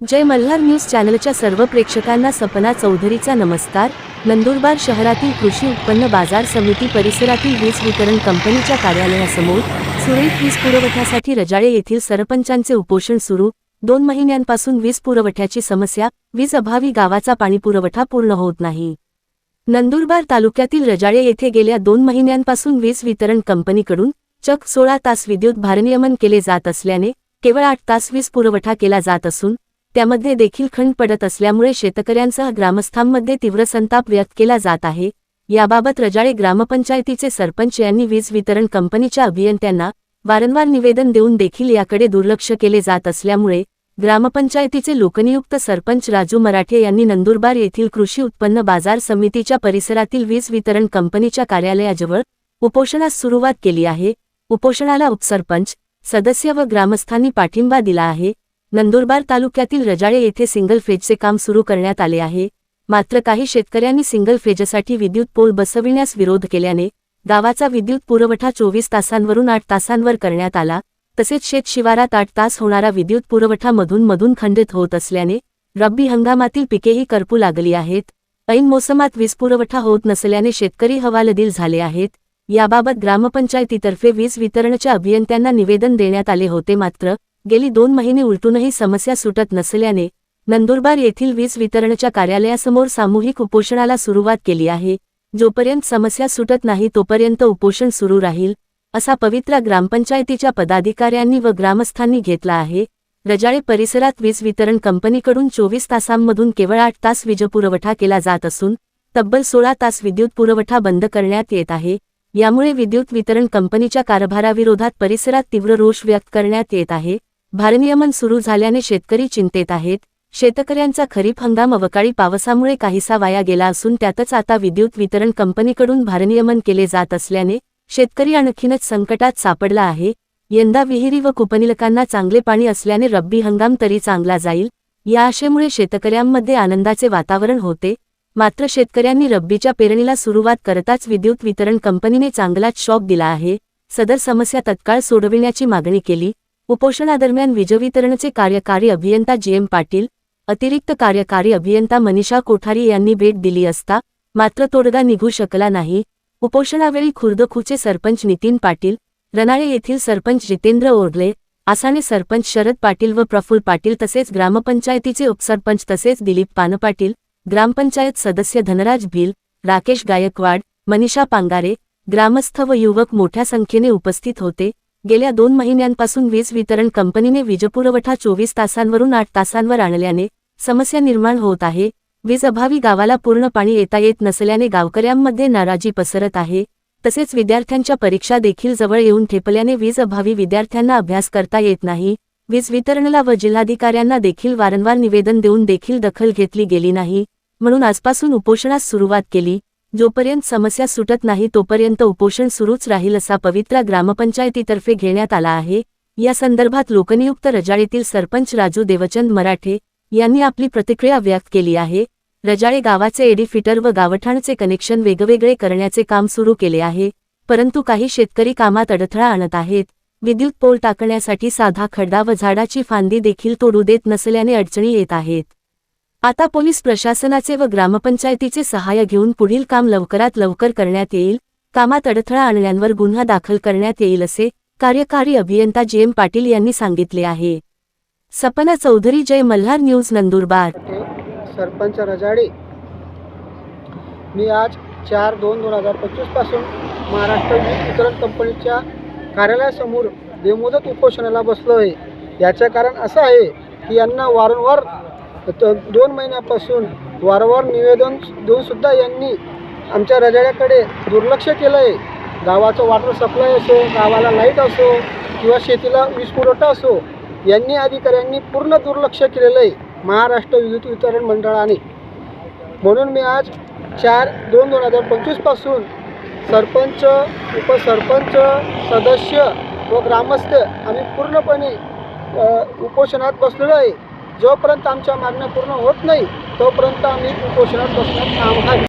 जय Malhar news चॅनलच्या सर्व प्रेक्षकांना सपना चौधरीचा नमस्कार. नंदुरबार शहरातील कृषी उत्पन्न बाजार समिती परिसरातील वीज वितरण कंपनीच्या कार्यालयासमोर सुरळीत वीज पुरवठ्यासाठी रजाळे येथील सरपंचांचे उपोषण सुरू. दोन महिन्यांपासून वीज पुरवठ्याची समस्या वीज अभावी गावाचा पाणीपुरवठा पूर्ण होत नाही. नंदुरबार तालुक्यातील रजाळे येथे गेल्या दोन महिन्यांपासून वीज वितरण कंपनीकडून चक सोळा तास विद्युत भारनियमन केले जात असल्याने केवळ आठ तास वीज पुरवठा केला जात असून त्यामध्ये देखील खंड पडत असल्यामुळे शेतकऱ्यांसह ग्रामस्थांमध्ये तीव्र संताप व्यक्त केला जात आहे. याबाबत रजाळे ग्रामपंचायतीचे सरपंच यांनी वीज वितरण कंपनीच्या अभियंत्यांना वारंवार निवेदन देऊन देखील याकडे दुर्लक्ष केले जात असल्यामुळे ग्रामपंचायतीचे लोकनियुक्त सरपंच राजू मराठे यांनी नंदुरबार येथील कृषी उत्पन्न बाजार समितीच्या परिसरातील वीज वितरण कंपनीच्या कार्यालयाजवळ उपोषणास सुरुवात केली आहे. उपोषणाला उपसरपंच सदस्य व ग्रामस्थांनी पाठिंबा दिला आहे. नंदुरबार तालुक्यातील रजाळे येथे सिंगल फेजचे काम सुरू करण्यात आले आहे. मात्र काही शेतकऱ्यांनी सिंगल फेजसाठी विद्युत पोल बसविण्यास विरोध केल्याने गावाचा विद्युत पुरवठा चोवीस तासांवरून आठ तासांवर करण्यात आला. तसेच शेतशिवारात आठ तास होणारा विद्युत पुरवठा मधून मधून खंडित होत असल्याने रब्बी हंगामातील पिकेही करपू लागली आहेत. ऐन मोसमात वीज पुरवठा होत नसल्याने शेतकरी हवालदिल झाले आहेत. याबाबत ग्रामपंचायतीतर्फे वीज वितरणच्या अभियंत्यांना निवेदन देण्यात आले होते मात्र गेली दोन महिने उलटूनही समस्या सुटत नसल्याने नंदुरबार येथील वीज वितरणच्या कार्यालयासमोर सामूहिक उपोषणाला सुरुवात केली आहे. जोपर्यंत समस्या सुटत नाही तोपर्यंत उपोषण सुरू राहील असा पवित्रा ग्रामपंचायतीच्या पदाधिकाऱ्यांनी व ग्रामस्थांनी घेतला आहे. रजाळे परिसरात वीज वितरण कंपनीकडून चोवीस तासांमधून केवळ आठ तास वीजपुरवठा केला जात असून तब्बल सोळा तास विद्युत पुरवठा बंद करण्यात येत आहे. यामुळे विद्युत वितरण कंपनीच्या कारभाराविरोधात परिसरात तीव्र रोष व्यक्त करण्यात येत आहे. भारनियमन सुरू झाल्याने शेतकरी चिंतेत आहेत. शेतकऱ्यांचा खरीप हंगाम अवकाळी पावसामुळे काहीसा वाया गेला असून त्यातच आता विद्युत वितरण कंपनीकडून भारनियमन केले जात असल्याने शेतकरी आणखीनच संकटात सापडला आहे. यंदा विहिरी व कुपनिलकांना चांगले पाणी असल्याने रब्बी हंगाम तरी चांगला जाईल. या आशेमुळे शेतकऱ्यांमध्ये आनंदाचे वातावरण होते. मात्र शेतकऱ्यांनी रब्बीच्या पेरणीला सुरुवात करताच विद्युत वितरण कंपनीने चांगलाच शॉक दिला आहे. सदर समस्या तत्काळ सोडविण्याची मागणी केली. उपोषणादरम्यान वीजवितरणचे कार्यकारी अभियंता जी. एम. पाटील अतिरिक्त कार्यकारी अभियंता मनीषा कोठारी यांनी भेट दिली असता मात्र तोडगा निघू शकला नाही. उपोषणावेळी खुर्दखूचे सरपंच नितीन पाटील रनाळे येथील सरपंच जितेंद्र ओरले आसाने सरपंच शरद पाटील व प्रफुल्ल पाटील तसेच ग्रामपंचायतीचे उपसरपंच तसेच दिलीप पानपाटील ग्रामपंचायत सदस्य धनराज भिल राकेश गायकवाड मनीषा पांगारे ग्रामस्थ व युवक मोठ्या संख्येने उपस्थित होते. गेल्या दोन महिन्यांपासून वीज वितरण कंपनीने वीजपुरवठा चोवीस तासांवरून आठ तासांवर आणल्याने समस्या निर्माण होत आहे. वीज अभावी गावाला पूर्ण पाणी येता येत नसल्याने गावकऱ्यांमध्ये नाराजी पसरत आहे. तसेच विद्यार्थ्यांच्या परीक्षा देखील जवळ येऊन ठेपल्याने वीज अभावी विद्यार्थ्यांना अभ्यास करता येत नाही. वीज वितरणला व जिल्हाधिकाऱ्यांना देखील वारंवार निवेदन देऊन देखील दखल घेतली गेली नाही. म्हणून आजपासून उपोषणास सुरुवात केली. जोपर्यंत समस्या सुटत नाही तोपर्यंत उपोषण सुरूच राहील असा पवित्रा ग्रामपंचायतीतर्फे घेण्यात आला आहे. या संदर्भात लोकनियुक्त रजाळीतील सरपंच राजू देवचंद मराठे यांनी आपली प्रतिक्रिया व्यक्त केली आहे. रजाळे गावाचे एडिफिटर व गावठाणचे कनेक्शन वेगवेगळे करण्याचे काम सुरू केले आहे. परंतु काही शेतकरी कामात अडथळा आणत आहेत. विद्युत पोल टाकण्यासाठी साधा खड्डा व झाडाची फांदी देखील तोडू देत नसल्याने अडचणी येत आहेत. आता पोलीस प्रशासनाचे व ग्रामपंचायतीचे सहाय्य घेऊन पुढील काम लवकरात लवकर करण्यात येईल कामात अडथळा आणण्यांवर गुन्हा दाखल करण्यात येईल असे कार्यकारी अभियंता जे एम पाटील यांनी सांगितले आहे. सपना चौधरी जय मल्हार न्यूज नंदुरबार. सरपंच रजाडे. मी आज चार दोन दोन हजार पंचवीसपासून महाराष्ट्र वीज वितरण कंपनीच्या कार्यालयासमोर बेमुदत उपोषणाला बसलो आहे याचं कारण असं आहे की यांना वारंवार तर दोन महिन्यापासून वारंवार निवेदन देऊनसुद्धा यांनी आमच्या रजाड्याकडे दुर्लक्ष केलं आहे गावाचं वॉटर सप्लाय असो गावाला लाइट असो किंवा शेतीला वीज पुरवठा असो यांनी अधिकाऱ्यांनी पूर्ण दुर्लक्ष केलेलं आहे महाराष्ट्र विद्युत वितरण मंडळाने. म्हणून मी आज चार दोन दोन हजार पंचवीसपासून सरपंच उपसरपंच सदस्य व ग्रामस्थ आम्ही पूर्णपणे उपोषणात बसलेलो आहे. जोपर्यंत आमच्या मागण्या पूर्ण होत नाही तोपर्यंत आम्ही उपोषणात बसण्यात काम आहे